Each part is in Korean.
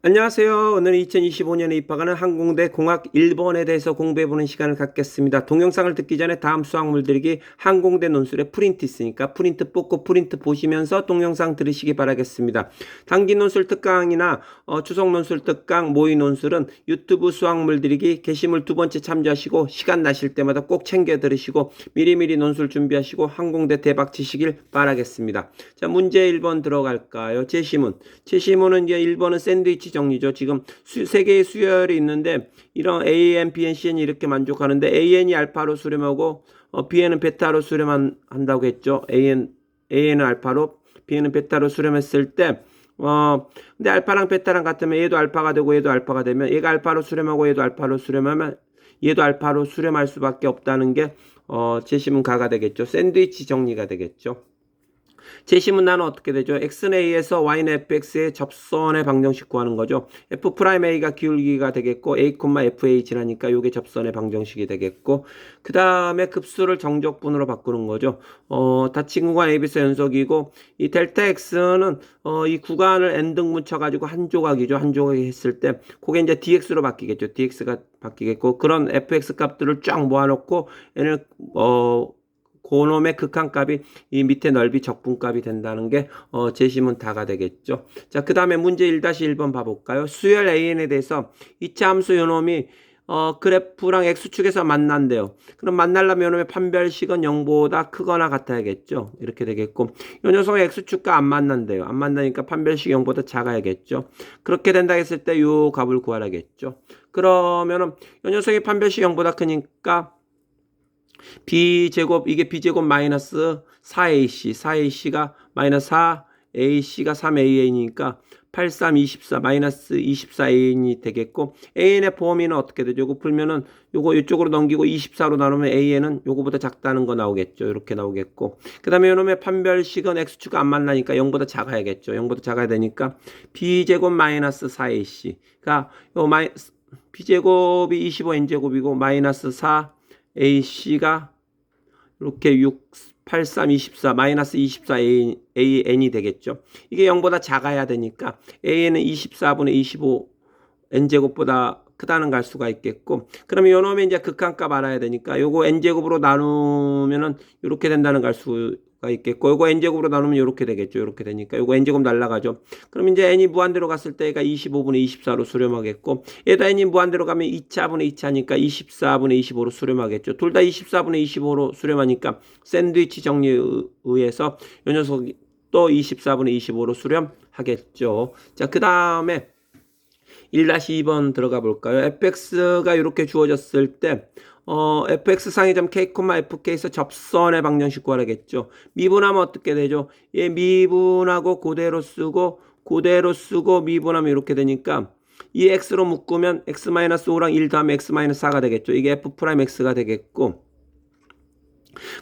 안녕하세요. 오늘은 2025년에 입학하는 항공대 공학 1번에 대해서 공부해보는 시간을 갖겠습니다. 동영상을 듣기 전에 다음 수학 물 들이기 항공대 논술에 프린트 있으니까 프린트 뽑고 프린트 보시면서 동영상 들으시기 바라겠습니다. 단기 논술 특강이나 어, 추석 논술 특강, 모의 논술은 유튜브 수학 물 들이기 게시물 두 번째 참조하시고 시간 나실 때마다 꼭 챙겨 들으시고 미리미리 논술 준비하시고 항공대 대박 치시길 바라겠습니다. 자, 문제 1번 들어갈까요? 제시문. 제시문은 이제 1번은 샌드위치 정리죠. 지금 수, 세 개의 수열이 있는데 이런 AN, BN, CN이 이렇게 만족하는데 AN이 알파로 수렴하고 어, BN은 베타로 수렴한다고 했죠. AN, AN은 알파로, BN은 베타로 수렴했을 때 어, 근데 알파랑 베타랑 같으면 얘도 알파가 되고 얘도 알파가 되면 얘가 알파로 수렴하고 얘도 알파로 수렴하면 얘도 알파로 수렴할 수밖에 없다는 게 어, 제시문 가가 되겠죠. 샌드위치 정리가 되겠죠. 제시문 나는 어떻게 되죠? x는 a에서 y는 fx의 접선의 방정식 구하는 거죠. f 프라임 a가 기울기가 되겠고 a, fa 지나니까 요게 접선의 방정식이 되겠고 그 다음에 급수를 정적분으로 바꾸는 거죠. 어, 닫힌 구간 ab에서 연속이고 이 델타 x는 어, 이 구간을 n 등분 쳐가지고 한 조각이죠. 한 조각이 했을 때 그게 이제 dx로 바뀌겠죠. dx가 바뀌겠고 그런 fx 값들을 쫙 모아놓고 n을 어 고놈의 극한값이 이 밑에 넓이 적분값이 된다는 게 어, 제시문 다가 되겠죠. 자, 그 다음에 문제 1-1번 봐볼까요? 수열 AN에 대해서 이차 함수 요놈이 어, 그래프랑 X축에서 만난대요. 그럼 만나려면 요놈의 판별식은 0보다 크거나 같아야겠죠. 이렇게 되겠고 요 녀석은 X축과 안 만난대요. 안 만나니까 판별식이 0보다 작아야겠죠. 그렇게 된다 했을 때 요 값을 구하라겠죠. 그러면은 요 녀석의 판별식이 0보다 크니까 b제곱 이게 b제곱 마이너스 4ac 4ac가 마이너스 4ac가 3an이니까 8, 3, 24 마이너스 24an이 되겠고 an의 범위는 어떻게 되죠? 이거 풀면은 요거 이쪽으로 넘기고 24로 나누면 an은 요거보다 작다는 거 나오겠죠. 이렇게 나오겠고 그 다음에 요놈의 판별식은 x축가 안 만나니까 0보다 작아야겠죠. 0보다 작아야 되니까 b제곱 마이너스 4ac가 요 마이 b제곱이 25n제곱이고 마이너스 4 AC가 이렇게 6, 8, 3, 24, 마이너스 24 A, AN이 되겠죠. 이게 0보다 작아야 되니까 AN은 24분의 25 N제곱보다 크다는 갈 수가 있겠고 그러면 요 놈의 이제 극한값 알아야 되니까 요거 N제곱으로 나누면은 이렇게 된다는 갈 수 가 있겠고 요거 N제곱으로 나누면 이렇게 되겠죠. 이렇게 되니까 요거 N제곱 날라가죠. 그럼 이제 N이 무한대로 갔을 때 얘가 25분의 24로 수렴하겠고 얘도 N이 무한대로 가면 2차분의 2차니까 24분의 25로 수렴하겠죠. 둘 다 24분의 25로 수렴하니까 샌드위치 정리에 의해서 요 녀석이 또 24분의 25로 수렴하겠죠. 자, 그 다음에 1-2번 들어가 볼까요? fx가 이렇게 주어졌을 때 어, fx 상위점 k, fk에서 접선의 방정식 구하라겠죠. 미분하면 어떻게 되죠? 얘 미분하고 그대로 쓰고 그대로 쓰고 미분하면 이렇게 되니까 이 x로 묶으면 x-5랑 1 더하면 x-4가 되겠죠. 이게 f 프라임 x가 되겠고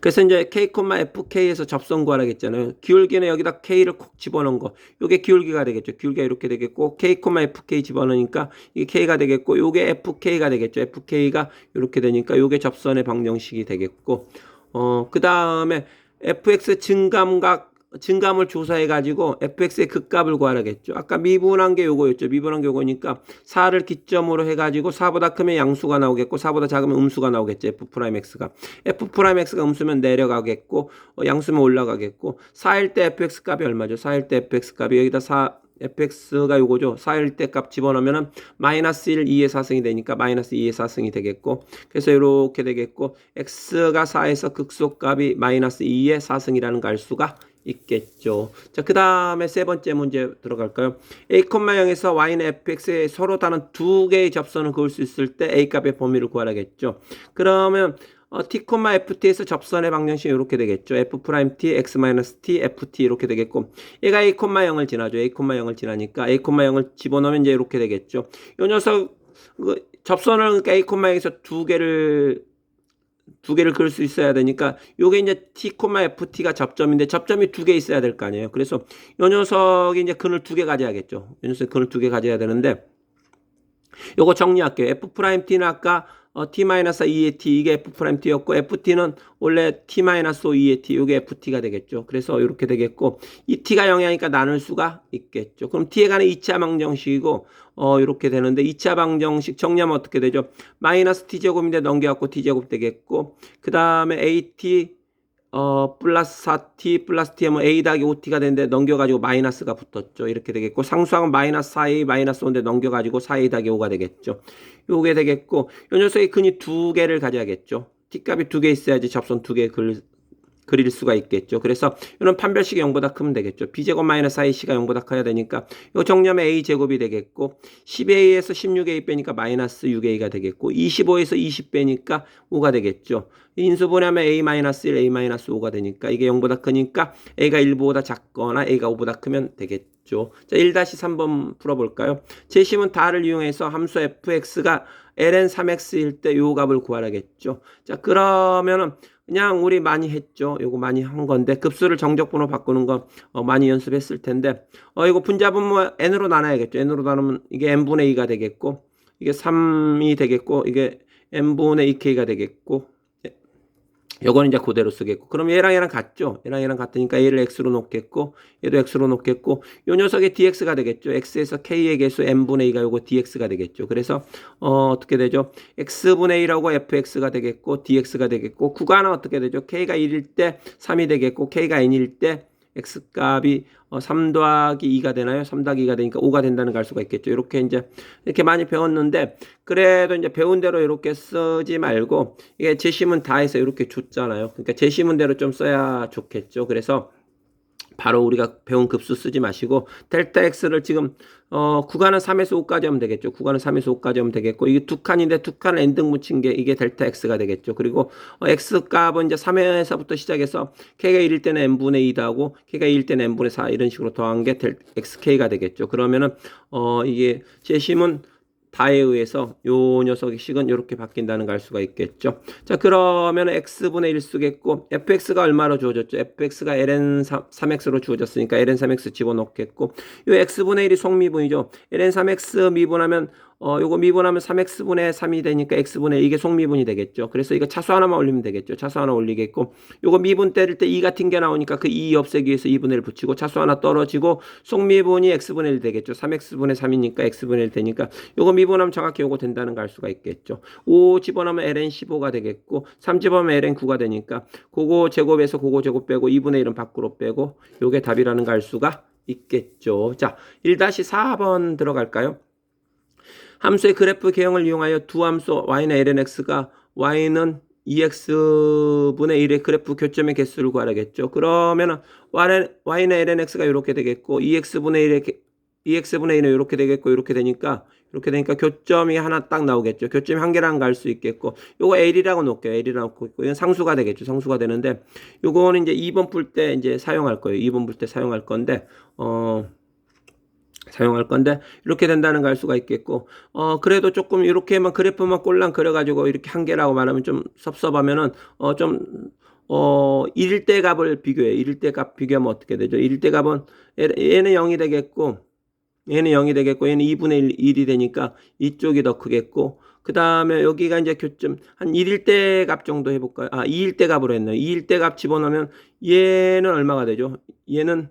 그래서 이제 K, FK에서 접선 구하라 했잖아요. 기울기는 여기다 K를 콕 집어넣은 거. 요게 기울기가 되겠죠. 기울기가 이렇게 되겠고 K, FK 집어넣으니까 이게 K가 되겠고 요게 FK가 되겠죠. FK가 이렇게 되니까 요게 접선의 방정식이 되겠고 어, 그다음에 fx 증감각 증감을 조사해 가지고 fx의 극값을 구하라겠죠. 아까 미분한 게 요거였죠. 미분한 게 요거니까 4를 기점으로 해 가지고 4보다 크면 양수가 나오겠고 4보다 작으면 음수가 나오겠죠. f 프라임 x가. f 프라임 x가 음수면 내려가겠고 어, 양수면 올라가겠고 4일 때 fx 값이 얼마죠? 4일 때 fx 값이 여기다 4 fx가 요거죠. 4일 때 값 집어넣으면은 마이너스 1, 2의 4승이 되니까 마이너스 2의 4승이 되겠고 그래서 이렇게 되겠고 x가 4에서 극소값이 마이너스 2의 4승이라는 걸알 수가 있겠죠. 자, 그 다음에 세 번째 문제 들어갈까요? a, 0에서 y는 fx에 서로 다른 두 개의 접선을 그을 수 있을 때 a 값의 범위를 구하라겠죠. 그러면 어, t, ft에서 접선의 방정식이 이렇게 되겠죠. f 프라임 t, x 마이너스 t, ft 이렇게 되겠고 얘가 a, 0을 지나죠. a, 0을 지나니까 a, 0을 집어넣으면 이제 이렇게 되겠죠. 이 녀석 그 접선을 그러니까 a, 0에서 두 개를 두 개를 그을 수 있어야 되니까 요게 이제 t, ft가 접점인데 접점이 두 개 있어야 될 거 아니에요. 그래서 요 녀석이 이제 근을 두 개 가져야겠죠. 요 녀석 근을 두 개 가져야 되는데 요거 정리할게요. f 프라임 t는 아까 어, t-2의 t 이게 f 프라임 t였고 ft는 원래 t-5의 t 이게 ft가 되겠죠. 그래서 이렇게 되겠고 이 t가 0이니까 나눌 수가 있겠죠. 그럼 t에 관한 2차 방정식이고 어 이렇게 되는데 2차 방정식 정리하면 어떻게 되죠? 마이너스 t제곱인데 넘겨갖고 t제곱 되겠고 그 다음에 at 어, 플러스 4t 플러스 t 하면 a 더하기 5t가 되는데 넘겨가지고 마이너스가 붙었죠. 이렇게 되겠고 상수항은 마이너스 4a 마이너스 5인데 넘겨가지고 4a 더하기 5가 되겠죠. 요게 되겠고 요 녀석의 근이 두 개를 가져야겠죠. t값이 두 개 있어야지 접선 두 개 그릴 수가 있겠죠. 그래서 이런 판별식이 0보다 크면 되겠죠. b제곱 마이너스 4ac가 0보다 커야 되니까 이 정렬면 a제곱이 되겠고 10a에서 16a 빼니까 마이너스 6a가 되겠고 25에서 20 빼니까 5가 되겠죠. 인수분해하면 a 마이너스 1, a 마이너스 5가 되니까 이게 0보다 크니까 a가 1보다 작거나 a가 5보다 크면 되겠죠. 자, 1-3번 풀어볼까요? 제심은 다를 이용해서 함수 fx가 ln 3x일 때 요 값을 구하라겠죠. 자, 그러면은 그냥 우리 많이 했죠. 요거 많이 한 건데 급수를 정적분으로 바꾸는 거 어, 많이 연습했을 텐데 어 이거 분자분 뭐 n으로 나눠야겠죠. n으로 나누면 이게 n분의 2가 되겠고 이게 3이 되겠고 이게 n분의 2k가 되겠고 예. 요거는 이제 그대로 쓰겠고 그럼 얘랑 얘랑 같죠? 얘랑 얘랑 같으니까 얘를 x로 놓겠고 얘도 x로 놓겠고 요 녀석의 dx가 되겠죠? x에서 k의 개수 n분의 2가 요거 dx가 되겠죠? 그래서 어 어떻게 되죠? x분의 1하고 fx가 되겠고 dx가 되겠고 구간은 어떻게 되죠? k가 1일 때 3이 되겠고 k가 n일 때 x값이 어, 3 더하기 2가 되나요? 3 더하기 2가 되니까 5가 된다는 걸 알 수가 있겠죠. 이렇게 이제 이렇게 많이 배웠는데 그래도 이제 배운 대로 이렇게 쓰지 말고 이게 제시문 다 해서 이렇게 줬잖아요. 그러니까 제시문대로 좀 써야 좋겠죠. 그래서 바로 우리가 배운 급수 쓰지 마시고 델타 x를 지금 어 구간은 3에서 5까지 하면 되겠죠. 구간은 3에서 5까지 하면 되겠고 이게 두 칸인데 두 칸을 n등 붙인 게 이게 델타 x가 되겠죠. 그리고 어, x 값은 이제 3에서부터 시작해서 k가 1일 때는 n분의 2다 하고 k가 2일 때는 n분의 4 이런 식으로 더한 게 델, xk가 되겠죠. 그러면은 어 이게 제 심은 다에 의해서 요 녀석의 식은 이렇게 바뀐다는 걸 알 수가 있겠죠. 자 그러면 x분의 1 쓰겠고 fx가 얼마로 주어졌죠? fx가 ln 3x로 주어졌으니까 ln 3x 집어넣겠고 요 x분의 1이 속미분이죠. ln 3x 미분하면 어, 요거 미분하면 3x분의 3이 되니까 x분의 이게 속미분이 되겠죠. 그래서 이거 차수 하나만 올리면 되겠죠. 차수 하나 올리겠고 요거 미분 때릴 때 2 같은 게 나오니까 그 2 없애기 위해서 2분의 1 붙이고 차수 하나 떨어지고 속미분이 x분의 1 되겠죠. 3x분의 3이니까 x분의 1 되니까 요거 미분하면 정확히 요거 된다는 걸 알 수가 있겠죠. 5 집어넣으면 ln 15가 되겠고 3 집어넣으면 ln 9가 되니까 그거 제곱에서 그거 제곱 빼고 2분의 1은 밖으로 빼고 요게 답이라는 걸 알 수가 있겠죠. 자, 1-4번 들어갈까요? 함수의 그래프 개형을 이용하여 두 함수 y는 lnx가 y는 2x분의 1의 그래프 교점의 개수를 구하라겠죠. 그러면은 y는 lnx가 이렇게 되겠고 2x분의 1의 2x분의 1은 이렇게 되겠고 이렇게 되니까 이렇게 되니까 교점이 하나 딱 나오겠죠. 교점이 한 개랑 갈 수 있겠고 요거 L이라고 놓을게요. L이라고 놓고 있고 이건 상수가 되겠죠. 상수가 되는데 요거는 이제 2번 풀 때 이제 사용할 거예요. 2번 풀 때 사용할 건데 어 사용할 건데 이렇게 된다는 걸 알 수가 있겠고 어 그래도 조금 이렇게만 그래프만 꼴랑 그려가지고 이렇게 한 개라고 말하면 좀 섭섭하면은 어좀 어, 1일 때 값을 비교해. 1일 때값 비교하면 어떻게 되죠? 1일 때 값은 얘는 0이 되겠고 얘는 0이 되겠고 얘는 2분의 1, 1이 되니까 이쪽이 더 크겠고 그 다음에 여기가 이제 교점 한 1일 때값 정도 해볼까요? 아 2일 때 값으로 했네요. 2일 때값 집어넣으면 얘는 얼마가 되죠? 얘는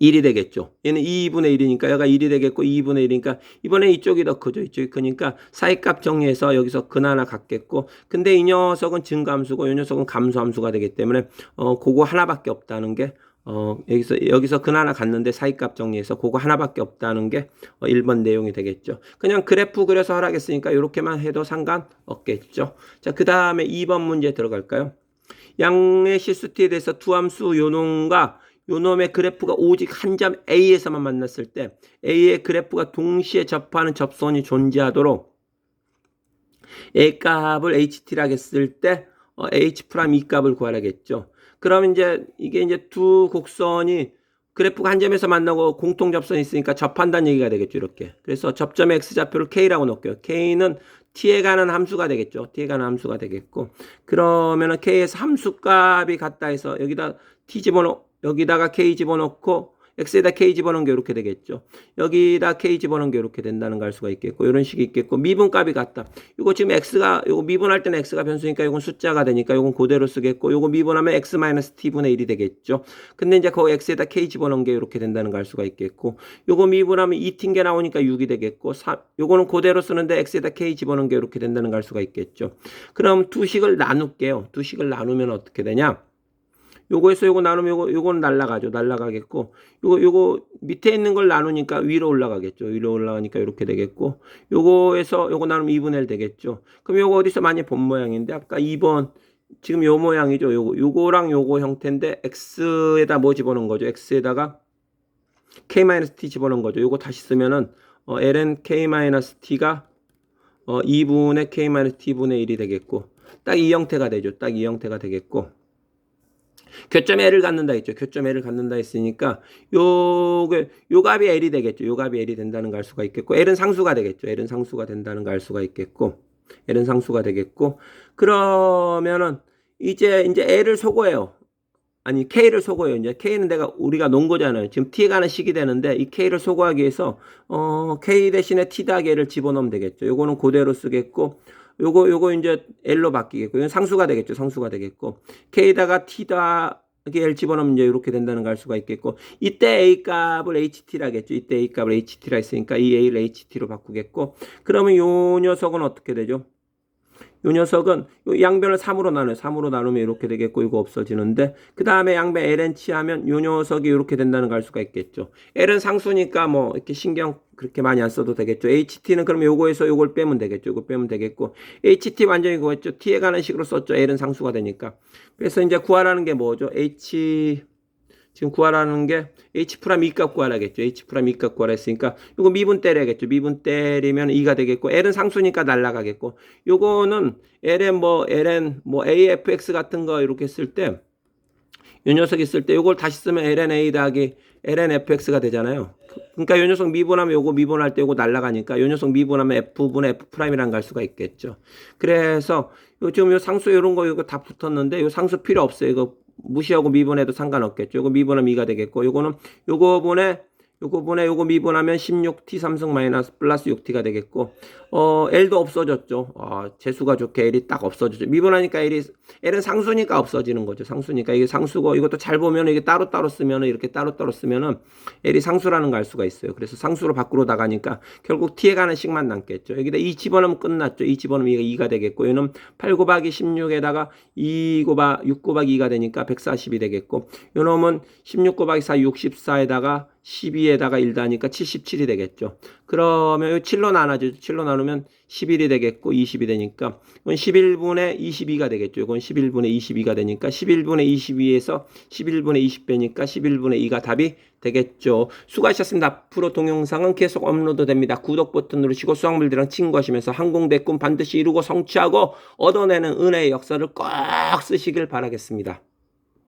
1이 되겠죠. 얘는 2분의 1이니까 여기가 1이 되겠고 2분의 1이니까 이번에 이쪽이 더 크죠. 이쪽이 크니까 사이값 정리해서 여기서 근 하나 갖겠고 근데 이 녀석은 증감수고 이 녀석은 감수함수가 되기 때문에 어 그거 하나밖에 없다는 게 어, 여기서, 여기서 근 하나 갔는데 사이값 정리해서 그거 하나밖에 없다는 게 어, 1번 내용이 되겠죠. 그냥 그래프 그려서 하라겠으니까 이렇게만 해도 상관없겠죠. 자, 그 다음에 2번 문제 들어갈까요? 양의 실수티에 대해서 두 함수 요놈과 요놈의 그래프가 오직 한 점 A에서만 만났을 때 A의 그래프가 동시에 접하는 접선이 존재하도록 A 값을 HT라고 했을 때 어, H 프라임 E 값을 구하라겠죠. 그럼 이제 이게 이제 두 곡선이 그래프가 한 점에서 만나고 공통 접선이 있으니까 접한다는 얘기가 되겠죠. 이렇게. 그래서 접점의 x좌표를 k라고 놓을게요. k는 t에 가는 함수가 되겠죠. t에 가는 함수가 되겠고 그러면은 k에서 함수값이 같다 해서 여기다 t 집어넣 여기다가 k 집어넣고 x에다 k 집어넣은 게 이렇게 되겠죠. 여기다 k 집어넣은 게 이렇게 된다는 걸 알 수가 있겠고 이런 식이 있겠고 미분값이 같다. 이거 지금 x가 이거 미분할 때는 x가 변수니까 이건 숫자가 되니까 이건 그대로 쓰겠고 이거 미분하면 x 마이너스 t분의 1이 되겠죠. 근데 이제 그 x에다 k 집어넣은 게 이렇게 된다는 걸 알 수가 있겠고 요거 미분하면 2튕 게 나오니까 6이 되겠고 3, 요거는 그대로 쓰는데 x에다 k 집어넣은 게 이렇게 된다는 걸 알 수가 있겠죠. 그럼 두 식을 나눌게요. 두 식을 나누면 어떻게 되냐? 요거에서 요거 나누면 요거 요거는 날라가죠. 날라가겠고 요거 요거 밑에 있는 걸 나누니까 위로 올라가겠죠. 위로 올라가니까 이렇게 되겠고 요거에서 요거 나누면 2분의 1 되겠죠. 그럼 요거 어디서 많이 본 모양인데 아까 2번 지금 요 모양이죠. 요거 요거랑 요거 형태인데 x에다 뭐 집어넣은 거죠? x에다가 k-t 집어넣은 거죠. 요거 다시 쓰면은 어, ln k-t가 어, 2분의 k-t분의 1이 되겠고 딱 이 형태가 되죠. 딱 이 형태가 되겠고 교점 L을 갖는다 했죠. 교점 L을 갖는다 했으니까 요게 요 값이 L이 되겠죠. 요 값이 L이 된다는 걸 알 수가 있겠고 L은 상수가 되겠죠. L은 상수가 된다는 걸 알 수가 있겠고 L은 상수가 되겠고 그러면은 이제 이제 L을 소거해요. 아니 K를 소거해요. 이제 K는 내가 우리가 놓은 거잖아요. 지금 T에 가는 식이 되는데 이 K를 소거하기 위해서 어 K 대신에 T 더하기 L을 집어넣으면 되겠죠. 요거는 그대로 쓰겠고 요거 요거 이제 L로 바뀌겠고 이건 상수가 되겠죠. 상수가 되겠고 K다가 T 더하기 L 집어넣으면 이제 이렇게 된다는 걸 알 수가 있겠고 이때 A 값을 HT라겠죠. 이때 A 값을 HT라 했으니까 이 A를 HT로 바꾸겠고 그러면 요 녀석은 어떻게 되죠? 요 녀석은 요 양변을 3으로 나눠요. 3으로 나누면 이렇게 되겠고 이거 없어지는데 그 다음에 양변 ln 치하면 요 녀석이 이렇게 된다는 걸 알 수가 있겠죠. l은 상수니까 뭐 이렇게 신경 그렇게 많이 안 써도 되겠죠. ht는 그럼 요거에서 요걸 빼면 되겠죠. 요거 빼면 되겠고 ht 완전히 그거였죠. t에 가는 식으로 썼죠. l은 상수가 되니까. 그래서 이제 구하라는 게 뭐죠? h 지금 구하라는 게 h 프라임 2값 구하라겠죠. h 프라임 2값 구하라 했으니까 요거 미분 때려야겠죠. 미분 때리면 2가 되겠고 l은 상수니까 날라가겠고 요거는 ln 뭐 ln 뭐 afx 같은 거 이렇게 쓸 때 요 녀석 있을 때 요걸 다시 쓰면 ln a 더하기 ln fx가 되잖아요. 그러니까 요 녀석 미분하면 요거 미분할 때 요거 날라가니까 요 녀석 미분하면 f분의 f 프라임이란 갈 수가 있겠죠. 그래서 요 지금 요 상수 요런 거 요거 다 붙었는데 요 상수 필요 없어요. 이거 무시하고 미분해도 상관없겠죠. 요거 미분하면 2가 되겠고 요거는 요거 분에 요거 분에 요거 미분하면 16t 삼승 마이너스 플러스 6t가 되겠고 어 L도 없어졌죠. 아, 재수가 좋게 L이 딱 없어졌죠. 미분하니까 L이 L은 상수니까 없어지는 거죠. 상수니까 이게 상수고 이것도 잘 보면 이게 따로따로 쓰면은 이렇게 따로따로 쓰면은 L이 상수라는 걸 알 수가 있어요. 그래서 상수로 밖으로 나가니까 결국 T에 가는 식만 남겠죠. 여기다 2 집어넣으면 끝났죠. 2 집어넣으면 이가 2가 되겠고 얘는 8 곱하기 16에다가 2 곱하 6 곱하기 2가 되니까 140이 되겠고 요 놈은 16 곱하기 4 64에다가 12에다가 1 다니까 77이 되겠죠. 그러면 요 7로 나눠죠. 7로 나누면 11이 되겠고 20이 되니까 이건 11분의 22가 되겠죠. 이건 11분의 22가 되니까 11분의 22에서 11분의 20 빼니까 11분의 2가 답이 되겠죠. 수고하셨습니다. 앞으로 동영상은 계속 업로드 됩니다. 구독 버튼 누르시고 수학물들이랑 친구하시면서 항공대 꿈 반드시 이루고 성취하고 얻어내는 은혜의 역사를 꼭 쓰시길 바라겠습니다.